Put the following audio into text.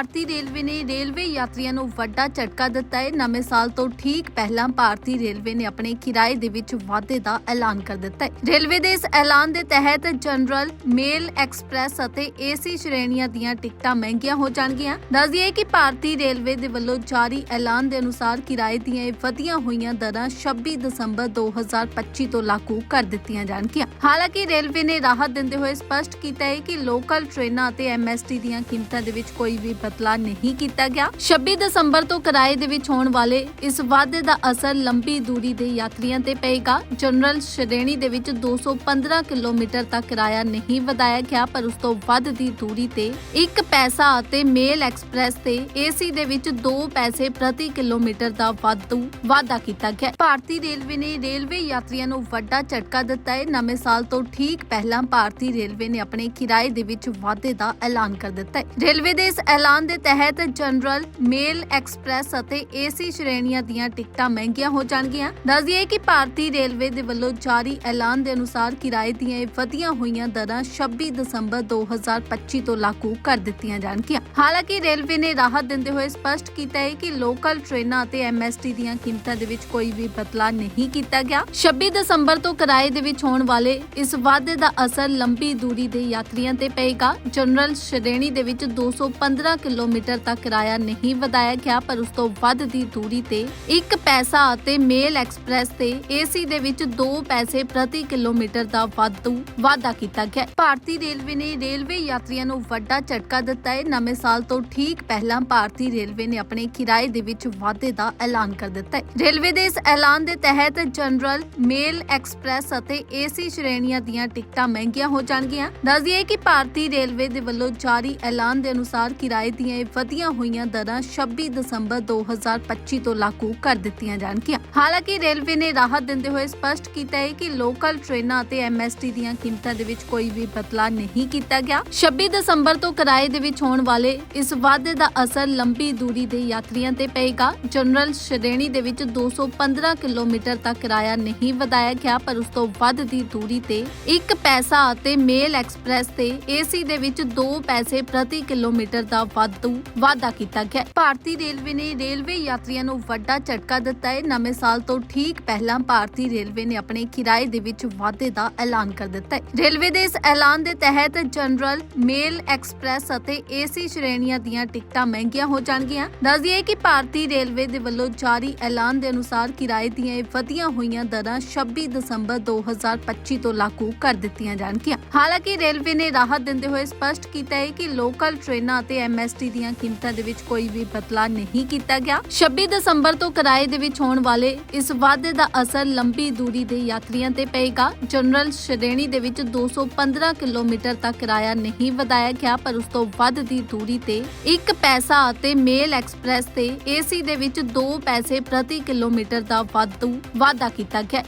ਭਾਰਤੀ railway ਨੇ railway ਯਾਤਰੀਆਂ ਨੂੰ ਵੱਡਾ ਝਟਕਾ ਦਿੱਤਾ ਹੈ। ਨਵੇਂ ਸਾਲ ਤੋਂ ਠੀਕ ਪਹਿਲਾਂ ਭਾਰਤੀ ਰੇਲਵੇ ਨੇ ਆਪਣੇ ਕਿਰਾਏ ਦੇ ਵਿੱਚ ਵਾਧੇ ਦਾ ਐਲਾਨ ਕਰ ਦਿੱਤਾ ਹੈ। ਰੇਲਵੇ ਦੇ ਇਸ ਐਲਾਨ ਦੇ ਤਹਿਤ ਜਨਰਲ, ਮੇਲ ਐਕਸਪ੍ਰੈਸ ਅਤੇ ਏਸੀ ਸ਼੍ਰੇਣੀਆਂ ਦੀਆਂ ਟਿਕਟਾਂ ਮਹਿੰਗੀਆਂ ਹੋ ਜਾਣਗੀਆਂ। ਦੱਸ ਦਈਏ ਕਿ ਭਾਰਤੀ ਰੇਲਵੇ ਦੇ ਵੱਲੋਂ ਜਾਰੀ ਐਲਾਨ ਦੇ ਅਨੁਸਾਰ ਕਿਰਾਏ ਦੀਆਂ ਇਹ ਵਧੀਆਂ ਹੋਈਆਂ ਦਰਾਂ 26 ਦਸੰਬਰ 2025 ਤੋਂ ਲਾਗੂ ਕਰ ਦਿੱਤੀਆਂ ਜਾਣਗੀਆਂ। ਹਾਲਾਂਕਿ ਰੇਲਵੇ ਨੇ ਰਾਹਤ ਦਿੰਦੇ ਹੋਏ ਸਪਸ਼ਟ ਕੀਤਾ ਹੈ ਕਿ ਲੋਕਲ ਟ੍ਰੇਨਾਂ ਅਤੇ ਐਮਐਸਟੀ ਦੀਆਂ ਕੀਮਤਾਂ ਦੇ ਵਿੱਚ ਕੋਈ ਵੀ ਬਦਲਾਅ ਨਹੀਂ ਕੀਤਾ ਗਿਆ। 26 ਦਸੰਬਰ ਤੋਂ ਕਿਰਾਏ ਦੇ ਵਿੱਚ ਹੋਣ ਵਾਲੇ ਇਸ ਵਾਧੇ ਦਾ ਅਸਰ ਲੰਬੀ ਦੂਰੀ ਦੇ ਯਾਤਰੀਆਂ ਤੇ ਪਏਗਾ। ਜਨਰਲ ਸ਼੍ਰੇਣੀ ਦੇ ਵਿੱਚ 215 ਕਿਲੋਮੀਟਰ ਤੱਕ ਕਿਰਾਇਆ ਨਹੀਂ ਵਧਾਇਆ ਗਿਆ, ਪਰ ਉਸ ਤੋਂ ਵੱਧ ਦੀ ਦੂਰੀ ਤੇ 1 ਪੈਸਾ ਅਤੇ ਮੇਲ ਐਕਸਪ੍ਰੈਸ ਤੇ ਏਸੀ ਦੇ ਵਿੱਚ 2 ਪੈਸੇ ਪ੍ਰਤੀ ਕਿਲੋਮੀਟਰ ਦਾ ਵਾਧੂ ਵਾਧਾ ਕੀਤਾ ਗਿਆ। ਭਾਰਤੀ ਰੇਲਵੇ ਨੇ ਰੇਲਵੇ ਯਾਤਰੀਆਂ ਨੂੰ ਵੱਡਾ ਝਟਕਾ ਦਿੱਤਾ ਹੈ। ਨਵੇਂ ਸਾਲ ਤੋਂ ਠੀਕ ਪਹਿਲਾਂ ਭਾਰਤੀ ਰੇਲਵੇ ਨੇ ਆਪਣੇ ਕਿਰਾਏ ਦੇ ਵਿੱਚ ਵਾਧੇ ਦਾ ਐਲਾਨ ਕਰ ਦਿੱਤਾ ਹੈ। ਰੇਲਵੇ ਦੇ ਇਸ ਐਲਾਨ ਦੇ ਤਹਿਤ ਜਨਰਲ, ਮੇਲ ਐਕਸਪ੍ਰੈਸ ਅਤੇ ਏਸੀ ਸ਼੍ਰੇਣੀਆਂ ਦੀਆਂ ਟਿਕਟਾਂ ਮਹਿੰਗੀਆਂ ਹੋ ਜਾਣਗੀਆਂ। ਦੱਸ ਦਈਏ ਕਿ ਭਾਰਤੀ ਰੇਲਵੇ ਦੇ ਵੱਲੋਂ ਜਾਰੀ ਐਲਾਨ ਦੇ ਅਨੁਸਾਰ ਕਿਰਾਏ ਦੀਆਂ ਇਹ ਵਧੀਆਂ ਹੋਈਆਂ ਦਰਾਂ 26 ਦਸੰਬਰ 2025 ਤੋਂ ਲਾਗੂ ਕਰ ਦਿੱਤੀਆਂ ਜਾਣਗੀਆਂ। ਹਾਲਾਂਕਿ ਰੇਲਵੇ ਨੇ ਰਾਹਤ ਦਿੰਦੇ ਹੋਏ ਸਪਸ਼ਟ ਕੀਤਾ ਹੈ ਕਿ ਲੋਕਲ ਟ੍ਰੇਨਾਂ ਅਤੇ ਐਮਐਸਟੀ ਦੀਆਂ ਕੀਮਤਾਂ ਦੇ ਵਿੱਚ ਕੋਈ ਵੀ ਬਦਲਾਅ ਨਹੀਂ ਕੀਤਾ ਗਿਆ। 26 ਦਸੰਬਰ ਤੋਂ ਕਿਰਾਏ ਦੇ ਵਿੱਚ ਹੋਣ ਵਾਲੇ ਇਸ ਵਾਧੇ ਦਾ ਅਸਰ ਲੰਬੀ ਦੂਰੀ ਦੇ ਯਾਤਰੀਆਂ ਤੇ ਪਏਗਾ। ਜਨਰਲ ਸ਼੍ਰੇਣੀ ਦੇ ਵਿੱਚ 215 ਕਿਲੋਮੀਟਰ ਦਾ ਕਿਰਾਇਆ ਨਹੀਂ ਵਧਾਇਆ ਗਿਆ, ਪਰ ਉਸ ਤੋਂ ਵੱਧ ਦੀ ਦੂਰੀ ਤੇ 1 ਪੈਸਾ ਅਤੇ ਮੇਲ ਐਕਸਪ੍ਰੈਸ ਤੇ ਏਸੀ ਦੇ ਵਿੱਚ 2 ਪੈਸੇ ਪ੍ਰਤੀ ਕਿਲੋਮੀਟਰ ਦਾ ਵਾਧੂ ਵਾਧਾ ਕੀਤਾ ਗਿਆ। ਭਾਰਤੀ ਰੇਲਵੇ ਨੇ ਰੇਲਵੇ ਯਾਤਰੀਆਂ ਨੂੰ ਵੱਡਾ ਝਟਕਾ ਦਿੱਤਾ ਹੈ। ਨਵੇਂ ਸਾਲ ਤੋਂ ਠੀਕ ਪਹਿਲਾਂ ਭਾਰਤੀ ਰੇਲਵੇ ਨੇ ਆਪਣੇ ਕਿਰਾਏ ਦੇ ਵਿੱਚ ਵਾਧੇ ਦਾ ਐਲਾਨ ਕਰ ਦਿੱਤਾ ਹੈ। ਰੇਲਵੇ ਦੇ ਇਸ ਐਲਾਨ ਦੇ ਤਹਿਤ ਜਨਰਲ, ਮੇਲ ਐਕਸਪ੍ਰੈਸ ਅਤੇ ਏਸੀ ਸ਼੍ਰੇਣੀਆਂ ਦੀਆਂ ਟਿਕਟਾਂ ਮਹਿੰਗੀਆਂ ਹੋ ਜਾਣਗੀਆਂ। ਦੱਸ ਦਈਏ ਕਿ ਭਾਰਤੀ ਰੇਲਵੇ ਦੇ ਵੱਲੋਂ ਜਾਰੀ ਐਲਾਨ ਦੇ ਅਨੁਸਾਰ ਕਿਰਾਏ ਦੀਆਂ ਇਹ ਵਧੀਆਂ ਹੋਈਆਂ ਦਰਾਂ 26 ਦਸੰਬਰ 2025 ਤੋਂ ਲਾਗੂ ਕਰ ਦਿੱਤੀਆਂ ਜਾਣਗੀਆਂ। ਹਾਲਾਂਕਿ ਰੇਲਵੇ ਨੇ ਰਾਹਤ ਦਿੰਦੇ ਹੋਏ ਸਪਸ਼ਟ ਕੀਤਾ ਹੈ ਕਿ ਲੋਕਲ ਟ੍ਰੇਨਾਂ ਅਤੇ ਐਮਐਸਟੀ ਦੀਆਂ ਕੀਮਤਾਂ ਦੇ ਵਿੱਚ ਕੋਈ ਵੀ ਬਦਲਾਅ ਨਹੀਂ ਕੀਤਾ ਗਿਆ। 26 ਦਸੰਬਰ ਤੋਂ ਕਿਰਾਏ ਦੇ ਵਿੱਚ ਹੋਣ ਵਾਲੇ ਇਸ ਵਾਧੇ ਦਾ ਅਸਰ ਲੰਬੀ ਦੂਰੀ ਦੇ ਯਾਤਰੀਆਂ ਤੇ ਪਏਗਾ। ਜਨਰਲ ਸ਼੍ਰੇਣੀ ਦੇ ਵਿੱਚ 215 ਕਿਲੋਮੀਟਰ ਤੱਕ ਕਿਰਾਇਆ ਨਹੀਂ ਵਧਾਇਆ ਗਿਆ, ਪਰ ਉਸ ਤੋਂ ਵੱਧ ਦੀ ਦੂਰੀ ਤੇ 1 ਪੈਸਾ ਅਤੇ ਮੇਲ ਐਕਸਪ੍ਰੈਸ ਤੇ ਏਸੀ ਦੇ ਵਿੱਚ 2 ਪੈਸੇ ਪ੍ਰਤੀ ਕਿਲੋਮੀਟਰ ਦਾ ਵਾਧੂ ਵਾਧਾ ਕੀਤਾ ਗਿਆ। ਭਾਰਤੀ ਰੇਲਵੇ ਨੇ ਰੇਲਵੇ ਯਾਤਰੀਆਂ ਨੂੰ ਵੱਡਾ ਝਟਕਾ ਦਿੱਤਾ ਹੈ। ਨਵੇਂ ਸਾਲ ਤੋਂ ਠੀਕ ਪਹਿਲਾਂ ਭਾਰਤੀ ਰੇਲਵੇ ਨੇ ਆਪਣੇ ਕਿਰਾਏ ਦੇ ਵਿੱਚ ਵਾਧੇ ਦਾ ਐਲਾਨ ਕਰ ਦਿੱਤਾ ਹੈ। ਰੇਲਵੇ ਦੇ ਇਸ ਐਲਾਨ ਦੇ ਤਹਿਤ ਜਨਰਲ, ਮੇਲ, ਐਕਸਪ੍ਰੈਸ ਅਤੇ ਏਸੀ ਸ਼੍ਰੇਣੀਆਂ ਦੀਆਂ ਟਿਕਟਾਂ ਮਹਿੰਗੀਆਂ ਹੋ ਜਾਣਗੀਆਂ। ਦੱਸ ਦਈਏ ਕਿ ਭਾਰਤੀ ਰੇਲਵੇ ਦੇ ਵੱਲੋਂ ਜਾਰੀ ਐਲਾਨ ਦੇ ਅਨੁਸਾਰ ਕਿਰਾਏ ਦੀਆਂ ਇਹ ਵਧੀਆਂ ਹੋਈਆਂ ਦਰਾਂ 26 ਦਸੰਬਰ 2025 ਤੋਂ ਲਾਗੂ ਕਰ ਦਿੱਤੀਆਂ ਜਾਣਗੀਆਂ। ਹਾਲਾਂਕਿ ਰੇਲਵੇ ਨੇ ਰਾਹਤ ਦਿੰਦੇ ਹੋਏ ਸਪਸ਼ਟ ਕੀਤਾ ਹੈ ਕਿ ਲੋਕਲ ਟ੍ਰੇਨਾਂ ਅਤੇ ਐਮਐਸਟੀ ਦੀਆਂ ਕੀਮਤਾਂ ਦੇ ਵਿੱਚ ਕੋਈ ਵੀ ਬਦਲਾਅ ਨਹੀਂ ਕੀਤਾ ਗਿਆ। 26 ਦਸੰਬਰ ਤੋਂ ਕਿਰਾਏ ਦੇ ਵਿੱਚ ਹੋਣ ਵਾਲੇ ਇਸ ਵਾਧੇ ਦਾ ਅਸਰ ਲੰਬੀ ਦੂਰੀ ਦੇ ਯਾਤਰੀਆਂ ਤੇ ਪਏਗਾ। ਜਨਰਲ ਸ਼੍ਰੇਣੀ ਦੇ ਵਿੱਚ 215 ਕਿਲੋਮੀਟਰ ਤੱਕ ਕਿਰਾਇਆ ਨਹੀਂ ਵਧਾਇਆ ਗਿਆ, ਪਰ ਉਸ ਤੋਂ ਵੱਧ ਦੀ ਦੂਰੀ ਤੇ 1 ਪੈਸਾ ਅਤੇ ਮੇਲ ਐਕਸਪ੍ਰੈਸ ਤੇ ਏਸੀ ਦੇ ਵਿੱਚ 2 ਪੈਸੇ ਪ੍ਰਤੀ ਕਿਲੋਮੀਟਰ ਦਾ ਵਾਧੂ ਵਾਧਾ ਕੀਤਾ ਗਿਆ।